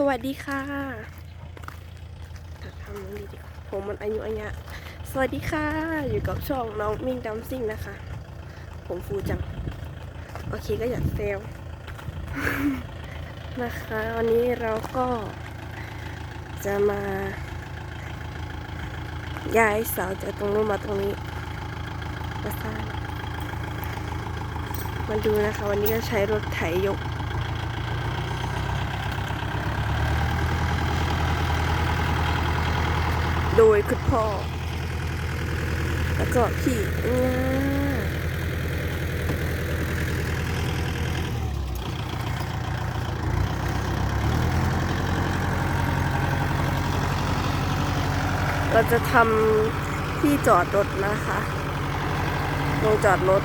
สวัสดีค่ะถัดทำน้องดีดีกว่าผมมันอายุอันยะ สวัสดีค่ะ อยู่กับช่องน้องมิ่งดัมซิ่งนะคะ ผมฟูจัง โอเคก็อยากเซลนะคะ วันนี้เราก็จะมาย้ายเสาจากตรงนู้นมาตรงนี้มาสร้างมาดูนะคะ วันนี้ก็ใช้รถไถยก โดยคุณพ่อ แล้วก็พี่เราจะทำที่จอดรถนะคะลงจอดรถ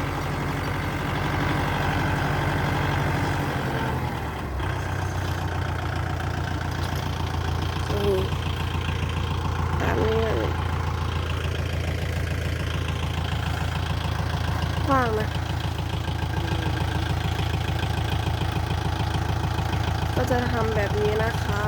นี่ตามนี้เลยกว้างนะ ก็จะทำแบบนี้นะคะ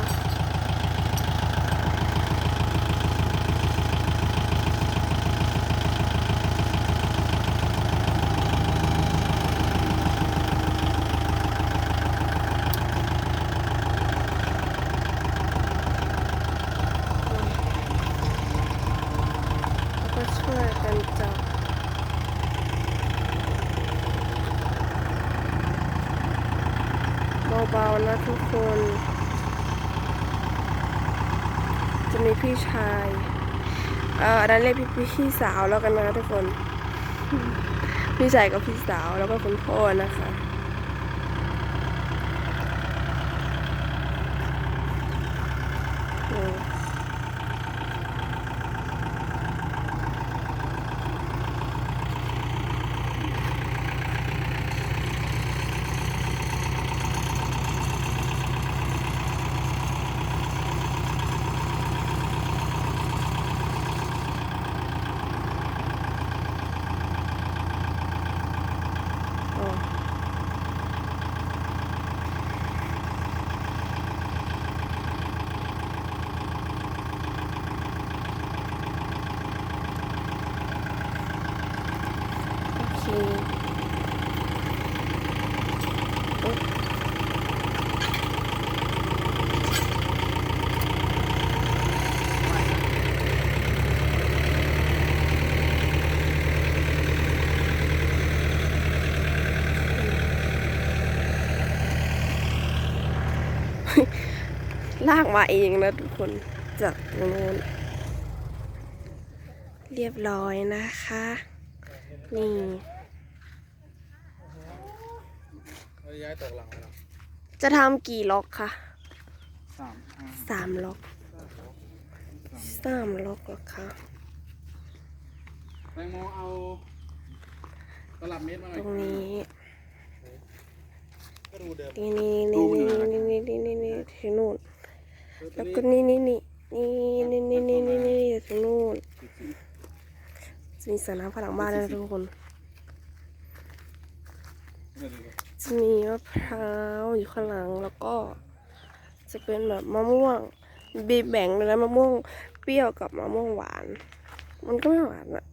แล้วก็ช่วยกันจับเบาๆนะทุกคน จะมีพี่ชายเอ่ออันนั้นเรียกพี่พี่สาวแล้วกันนะทุกคน พี่ชายกับพี่สาวแล้วก็คุณพ่อนะคะ ลากมาเองนะทุกคนจากตรงนู้นเรียบร้อยนะคะ นี่จะทำกี่ล็อกคะสามล็อกสามล็อกหรอคะแตงโมเอาตลับเม็ดมาตรงนี้นี่นี่นี่นี่นี่นี่นี่ที่นู่น แล้วก็นี่นี่นี่นี่นี่นี่นี่นี่นี่ถึงนู่นจะมีสระน้ำผนังบ้านด้วยนะทุกคนจะมีมะพร้าวอยู่ข้างหลังแล้วก็ จะเป็นแบบมะม่วงบีแบ่งเลยนะมะม่วงเปรี้ยวกับมะม่วงหวาน มันก็ไม่หวานอะ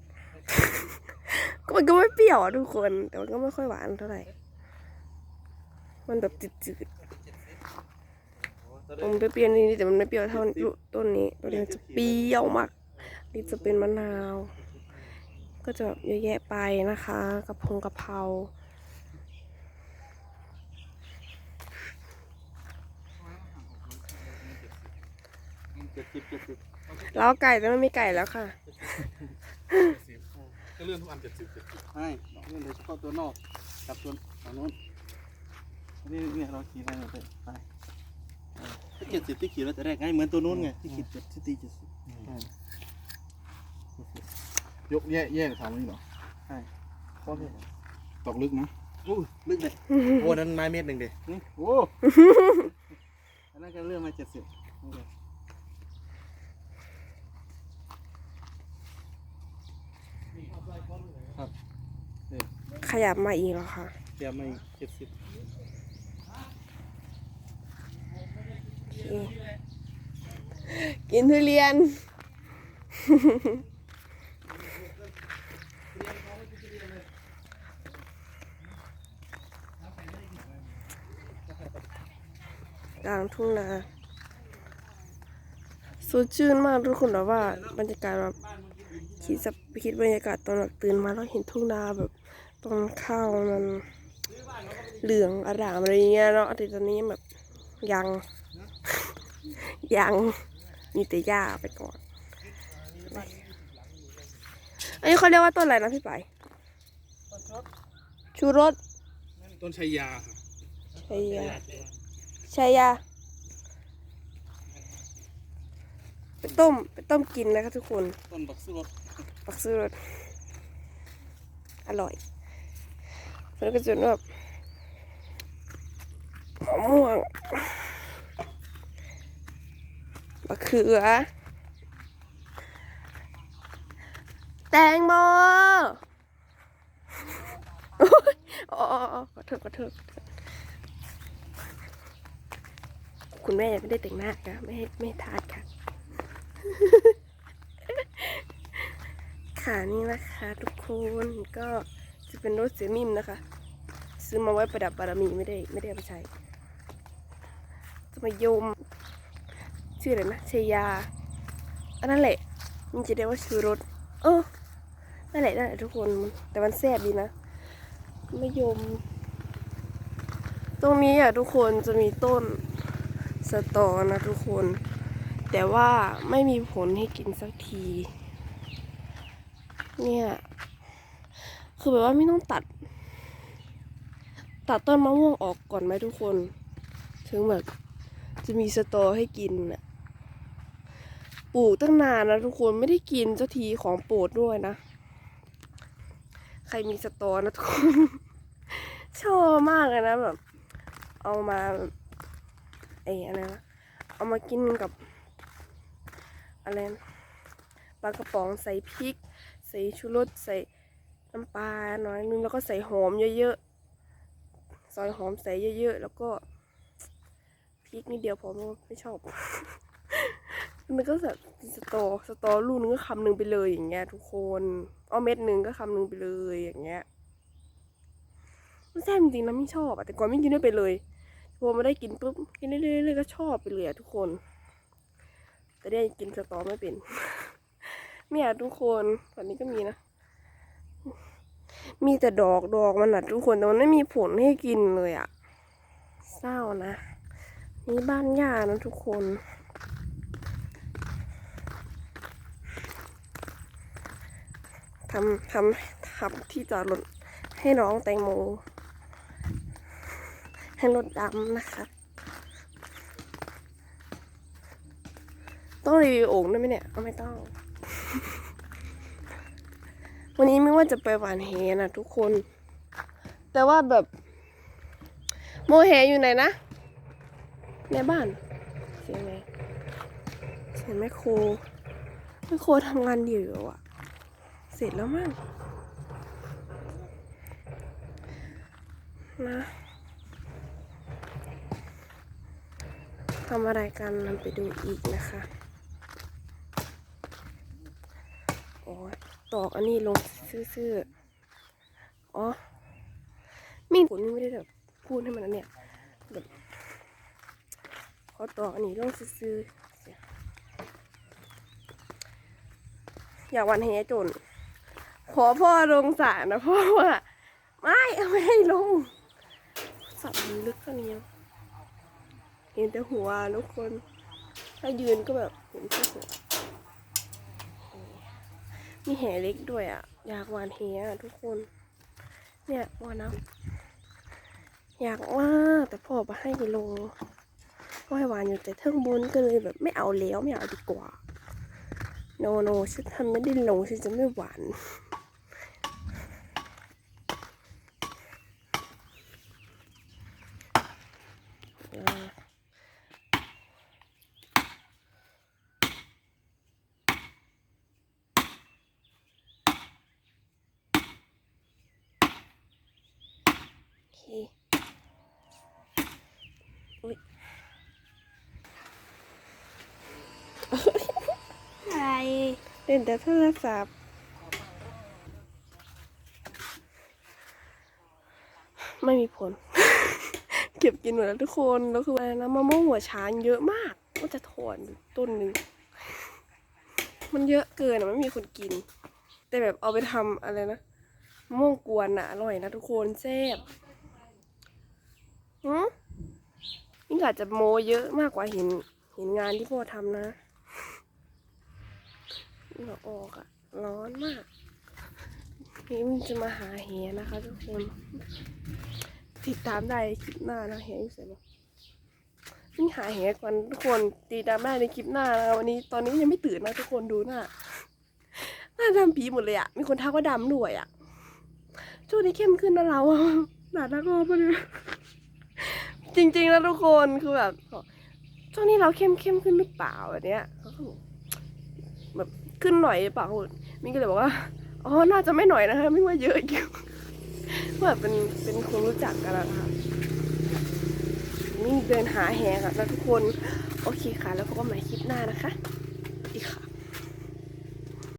ก็มันก็ไม่เปรี้ยวอะทุกคน แต่มันก็ไม่ค่อยหวานเท่าไหร่ มันแบบจืดๆ มันเปรี้ยวๆนิดๆแต่มันไม่เปรี้ยวเท่าลูกต้นนี้ต้นนี้มันจะเปรี้ยวมากนี่จะเป็นมะนาว ก็จะแบบเยอะแยะไปนะคะกระพงกะเพราเจ็ดสิบเจ็ดสิบแล้วไก่แต่ไม่มีไก่แล้วค่ะสิบก็เลื่อนทุกอันเจ็ดสิบเจ็ดสิบไม่เรื่องโดยเฉพาะตัวนอกกับตัวฝั่งนู้นนี่เนี่ยเราขี่ไปหมดเลยไปถ้า เจ็ดสิบที่ขี่แล้วจะได้ไงเหมือนตัวนู้นไงที่ขีดเจ็ดที่ตีเจ็ดสิบยกแยกแยกทำนี่เหรอใช่ข้อนี้ตอกลึกนะโอ้ลึกเลยโอ้นั้นไม้เมตรหนึ่งเดีนี่โอ้อันนั้นก็เรื่องมาเจ็ดสิบขยับมาอีกแล้วค่ะเตรียมมาเจ็ดสิบ เค กินทุเรียน กลางทุ่งนาสดชื่นมากทุกคนแบบว่าบรรยากาศแบบคิดสับคิดบรรยากาศตอนแบบตื่นมาแล้วเห็นทุ่งนาแบบตอนข้าวมันเหลืองอร่ามอะไรเงี้ยเนาะแต่ตอนนี้แบบยัง ยังมีแต่หญ้าไปก่อน อันนี้เขาเรียกว่าต้นอะไรนะพี่ไปายชูรสต้นชัยยาครับชัยยาชัยยาไปต้มไปต้มกินนะคะทุกคน ต้นบักซื้อรถปักซื้อรสอร่อยแล้วก็จะแบบมะม่วง มะเขือ แตงโมโอ๊ยอ๋ออ๋ออ๋อขอโทษขอโทษคุณแม่ไม่ได้แต่งหน้าค่ะไม่ให้ไม่ให้ทาดค่ะ ค่ะนี่นะคะ ทุกคนก็จะเป็นรถเสียมิมนะคะ ซื้อมาไว้ประดับบารมีไม่ได้ไม่ได้เอาไปใช้จะมายม ชื่ออะไรนะชยาอันนั้นแหละ มันจะเรียกว่าชูรสเออนั่นแหละนั่นแหละทุกคนแต่มันแซ่บดีนะมะยม ตรงนี้อะทุกคนจะมีต้นสตอนะทุกคน แต่ว่าไม่มีผลให้กินสักที เนี่ย คือแบบว่าไม่ต้องตัด ตัดต้นมะม่วงออกก่อนไหมทุกคน ถึงแบบจะมีสตอให้กินน่ะ ปลูกตั้งนานนะทุกคนไม่ได้กินสักทีของโปรดด้วยนะ ใครมีสตอนะทุกคน ชอบมากเลยนะแบบ เอามาไอ้อะไรนะเอามากินกับอะไรนะปลากระป๋องใส่พริก ใส่ชูรสใส่น้ำปลาหน่อยนึงแล้วก็ใส่หอมเยอะๆซอยหอมใส่เยอะๆแล้วก็พริกนิดเดียวพอไม่ไม่ชอบ มันก็แบบสตอสตอลูกนึงก็คำหนึ่งไปเลยอย่างเงี้ย ทุกคนเอาเม็ดหนึ่งก็คำหนึ่งไปเลยอย่างเงี้ยมันแซ่บจริงๆนะไม่ชอบอะแต่ก่อนไม่กินด้วยไปเลยพอมาได้กินปุ๊บกินเรื่อยๆก็ชอบไปเลยอะทุกคน แต่ได้กินสตอไม่เป็นเนี่ยทุกคนตอนนี้ก็มีนะ มีแต่ดอกดอกมันอะทุกคนแต่มันไม่มีผลให้กินเลยอะเศร้านะนี่บ้านย่านะทุกคน ทำทำทำที่จอดรถให้น้องแตงโม ให้รถดำนะคะ ต้องรีวิวโอ่งด้วยไหมเนี่ยเอาไม่ต้อง วันนี้ไม่ว่าจะไปหวานแหนะทุกคน แต่ว่าแบบ โมแหอยู่ไหนนะ ในบ้าน เสียงไงเสียงแม่โครแม่โครทำงานอยู่อะ ร็จแล้วมั้งนะทำอะไรกันนำไปดูอีกนะคะโอ้ตอกอันนี้ลงซื่อๆอ๋อมีผลไม่ได้แบบพูดให้มันเนี่ยแบบขอตอกอันนี้ลงซื่อๆเสียอยากวันแหจน ขอพ่อลงสระนะพ่อว่าไม่เอาไม่ให้ลงสระมันลึกเท่านี้เห็นแต่หัวทุกคน ถ้ายืนก็แบบเห็นแค่หัวมีแหเล็กด้วยอะ อยากหวานแหอะทุกคน เนี่ยว่านะอยากว่าแต่พ่อมาให้ลงก็ให้หวานอยู่แต่เทิงบนก็เลยแบบไม่เอาแล้วไม่เอาดีกว่า โนโนฉันทำไม่ได้ลงฉันจะไม่หวานอ่าโอเคอุ้ย ล่นแต่โทรศัพท์ไม่มีผล เก็บกินหมดแล้วทุกคนแล้วคืออะไรนะมะม่วงหัวช้างเยอะมากก็จะถอนต้นหนึ่งมันเยอะเกินอะไม่มีคนกิน แต่แบบเอาไปทำอะไรนะมะม่วงกวนอะอร่อยนะทุกคนแซ่บหืมนี่อาจจะโมเยอะมากกว่าเห็นเห็นงานที่พ่อทำนะ เหงื่อออกอะร้อนมากนี่มันจะมาหาแหนะคะ ทุกคน ติดตามได้คลิปหน้านะแหอยู่เสร็จแล้วนี่หาแหก่อนทุกคนติดตามได้ในคลิปหน้านะคะวันนี้ตอนนี้ยังไม่ตื่นนะทุกคนดูหน้าหน้าดำปีหมดเลยอะมีคนทักว่าดำด้วยอะช่วงนี้เข้มขึ้นนะเราหนาตากอปะเลยจริงๆ แล้วทุกคนคือแบบช่วงนี้เราเข้มเข้มขึ้นหรือเปล่าแบบเนี้ยเขาก็บอแบบ ขึ้นหน่อยเปล่ามินก็เลยบอกว่าอ๋อน่าจะไม่หน่อยนะคะไม่ว่าเยอะอยู่แบบเป็นเป็นคนรู้จักกันอะนะคะนี่เดินหาแหงอะแล้วทุกคนโอเคค่ะ แล้วพบกันใหม่คลิปหน้านะคะ